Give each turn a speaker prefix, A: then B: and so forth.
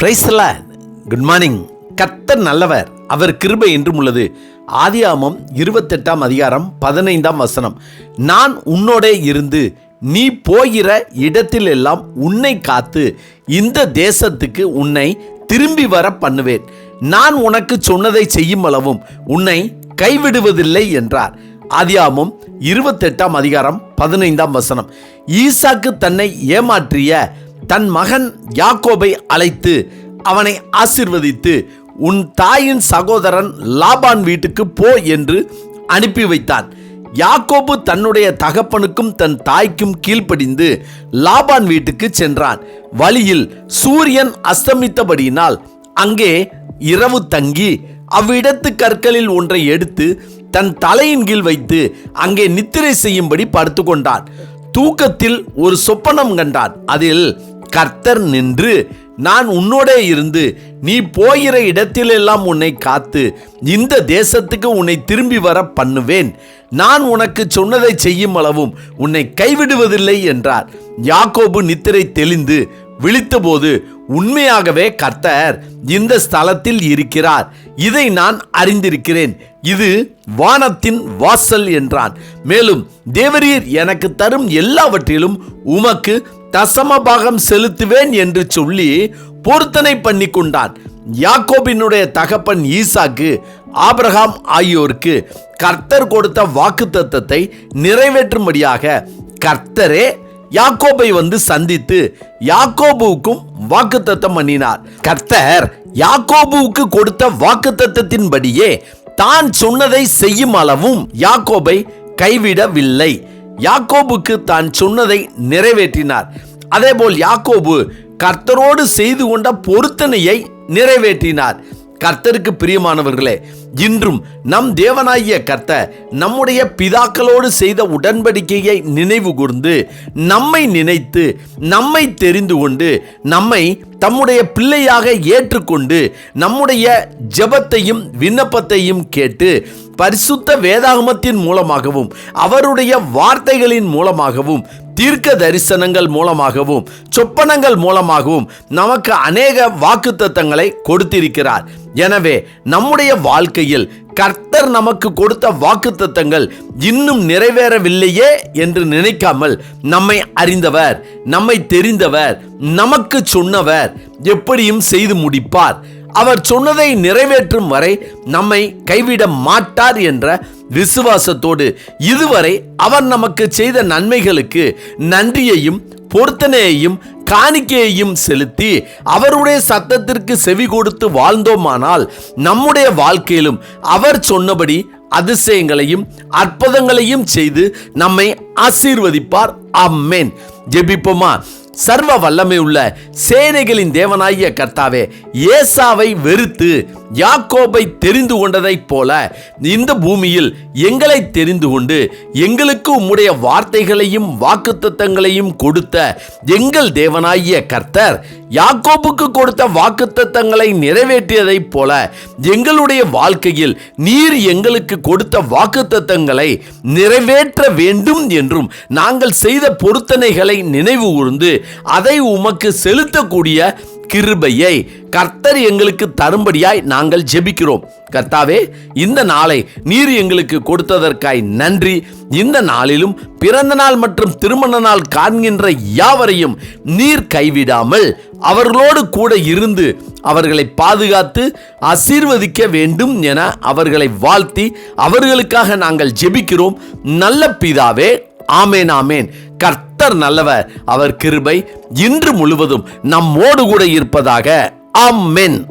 A: பிரைஸ்ல good morning கத்தர் நல்லவர். அவர் கிருபை என்றும் உள்ளது. ஆதியாமம் இருபத்தெட்டாம் அதிகாரம் பதினைந்தாம் வசனம். நான் உன்னோடே இருந்து நீ போகிற இடத்தில் எல்லாம் உன்னை காத்து இந்த தேசத்துக்கு உன்னை திரும்பி வர பண்ணுவேன். நான் உனக்கு சொன்னதை செய்யும் அளவும் உன்னை கைவிடுவதில்லை என்றார். ஆதியாமம் இருபத்தெட்டாம் அதிகாரம் பதினைந்தாம் வசனம். ஈசாக்கு தன்னை ஏமாற்றிய தன் மகன் யாக்கோபை அழைத்து அவனை ஆசிர்வதித்து உன் தாயின் சகோதரன் லாபான் வீட்டுக்கு போ என்று அனுப்பி வைத்தான். யாக்கோபு தன்னுடைய தகப்பனுக்கும் தன் தாய்க்கும் கீழ்ப்படிந்து லாபான் வீட்டுக்கு சென்றான். வழியில் சூரியன் அஸ்தமித்தபடியினால் அங்கே இரவு தங்கி அவ்விடத்து கற்களில் ஒன்றை எடுத்து தன் தலையின் கீழ் வைத்து அங்கே நித்திரை செய்யும்படி படுத்துக்கொண்டான். தூக்கத்தில் ஒரு சொப்பனம் கண்டான். அதில் கர்த்தர் நின்று நான் உன்னோடே இருந்து நீ போகிற இடத்திலெல்லாம் உன்னை காத்து இந்த தேசத்துக்கு உன்னை திரும்பி வர பண்ணுவேன். நான் உனக்கு சொன்னதை செய்யும் அளவும் உன்னை கைவிடுவதில்லை என்றார். யாக்கோபு நித்திரை தெளிந்து விழித்தபோது உண்மையாகவே கர்த்தர் இந்த ஸ்தலத்தில் இருக்கிறார். இதை நான் அறிந்திருக்கிறேன். இது வானத்தின் வாசல் என்றான். மேலும் தேவரீர் எனக்கு தரும் எல்லாவற்றிலும் உமக்கு தசமபாகம் செலுத்துவேன் என்று சொல்லி பொருத்தனை பண்ணி கொண்டான் யாக்கோபினுடைய தகப்பன் ஈசாக்கு ஆபிரகாம் ஆகியோருக்கு கர்த்தர் கொடுத்த வாக்கு தத்தத்தை நிறைவேற்றும்படியாக கர்த்தரே யாக்கோபை வந்து சந்தித்து யாக்கோபுவுக்கும் வாக்குத்தத்தம் பண்ணினார். கர்த்தர் யாக்கோபுவுக்கு கொடுத்த வாக்குத்தத்தத்தின்படியே தான் சொன்னதை செய்யும் அளவும் யாக்கோபை கைவிடவில்லை. யாக்கோபுக்கு தான் சொன்னதை நிறைவேற்றினார். அதேபோல் யாக்கோபு கர்த்தரோடு செய்து கொண்ட பொருத்தனையை நிறைவேற்றினார். கர்த்தருக்கு பிரியமானவர்களே இன்றும் நம் தேவனாகிய கர்த்தர் நம்முடைய பிதாக்களோடு செய்த உடன்படிக்கையை நினைவு கூர்ந்து நம்மை நினைத்து நம்மை தெரிந்து கொண்டு நம்மை தம்முடைய பிள்ளையாக ஏற்றுக்கொண்டு நம்முடைய ஜெபத்தையும் விண்ணப்பத்தையும் கேட்டு பரிசுத்த வேதாகமத்தின் மூலமாகவும் அவருடைய வார்த்தைகளின் மூலமாகவும் தீர்க்க தரிசனங்கள் மூலமாகவும் சொப்பனங்கள் மூலமாகவும் நமக்கு அநேக வாக்குத்தத்தங்களை கொடுத்திருக்கிறார். எனவே நம்முடைய வாழ்க்கையில் கர்த்தர் நமக்கு கொடுத்த வாக்குத்தத்தங்கள் இன்னும் நிறைவேறவில்லையே என்று நினைக்காமல் நம்மை அறிந்தவர் நம்மை தெரிந்தவர் நமக்கு சொன்னவர் எப்படியும் செய்து முடிப்பார். அவர் சொன்னதை நிறைவேற்றும் வரை நம்மை கைவிட மாட்டார் என்ற விசுவாசத்தோடு இதுவரை அவர் நமக்கு செய்த நன்மைகளுக்கு நன்றியையும் பொருத்தனையையும் காணிக்கையையும் செலுத்தி அவருடைய சத்தத்திற்கு செவி கொடுத்து வாழ்ந்தோமானால் நம்முடைய வாழ்க்கையிலும் அவர் சொன்னபடி அதிசயங்களையும் அற்புதங்களையும் செய்து நம்மை ஆசீர்வதிப்பார். அம்மேன் ஜெபிப்போமா? சர்வ வல்லமை உள்ள சேனைகளின் தேவனாகிய கர்த்தாவே ஏசாவை வெறுத்து யாக்கோபை தெரிந்து கொண்டதைப் போல இந்த பூமியில் எங்களை தெரிந்து கொண்டு எங்களுக்கு உம்முடைய வார்த்தைகளையும் வாக்குத்தத்தங்களையும் கொடுத்த எங்கள் தேவனாகிய கர்த்தர் யாக்கோபுக்கு கொடுத்த வாக்குத்தத்தங்களை நிறைவேற்றியதைப் போல எங்களுடைய வாழ்க்கையில் நீர் எங்களுக்கு கொடுத்த வாக்குத்தத்தங்களை நிறைவேற்ற வேண்டும் என்றும் நாங்கள் செய்த பொருத்தனைகளை நினைவு கூர்ந்து அதை உமக்கு செலுத்தக்கூடிய கிருபையை கர்த்தர் எங்களுக்கு தரும்படியாய் நாங்கள் ஜெபிக்கிறோம். கர்த்தாவே இந்த நாளை நீர் எங்களுக்கு கொடுத்ததற்காய் நன்றி. இந்த நாளிலும் பிறந்த நாள் மற்றும் திருமண நாள் காண்கின்ற யாவரையும் நீர் கைவிடாமல் அவர்களோடு கூட இருந்து அவர்களை பாதுகாத்து ஆசீர்வதிக்க வேண்டும் என அவர்களை வாழ்த்தி அவர்களுக்காக நாங்கள் ஜெபிக்கிறோம். நல்ல பிதாவே ஆமேன் ஆமேன். கர்த்தர் நல்லவர் அவர் கிருபை இன்று முழுவதும் நம்மோடு கூட இருப்பதாக. ஆமென்.